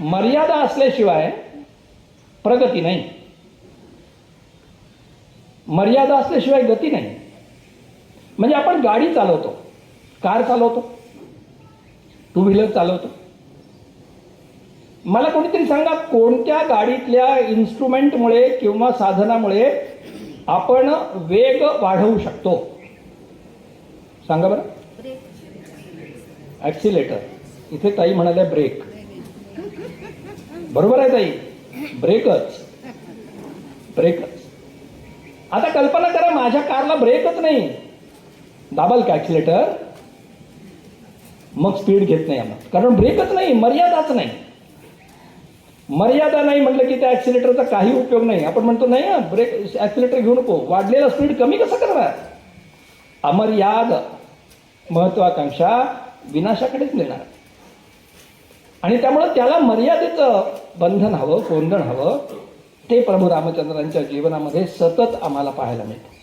मर्यादा असल्याशिवाय प्रगती नाही. मर्यादा असल्याशिवाय गती नाही. म्हणजे आपण गाडी चालवतो कार चालवतो टू व्हीलर चालवतो. मला कोणीतरी सांगा कोणत्या गाडीतल्या इन्स्ट्रुमेंटमुळे किंवा साधनामुळे आपण वेग वाढवू शकतो? सांगा बरं. ॲक्सिलेटर इथे ताई म्हणाल्या ब्रेक बरोबर आहे ताई. ब्रेकच ब्रेकच आता कल्पना करा माझ्या कारला ब्रेकच नाही. दाबाल का ॲक्सिलेटर मग स्पीड घेत नाही आम्हाला कारण ब्रेकच नाही मर्यादाच नाही. मर्यादा नाही म्हटलं की त्या ॲक्सिलेटरचा काही उपयोग नाही. आपण म्हणतो नाही ब्रेक ॲक्सिलेटर घेऊ नको. वाढलेला स्पीड कमी कसं करणार? अमर्याद महत्वाकांक्षा विनाशाकडेच नेणार आणि त्यामुळं त्याला मर्यादेचं बंधन हवं कोंदण हवं. ते प्रभू रामचंद्रांच्या जीवनामध्ये सतत आम्हाला पाहायला मिळतं.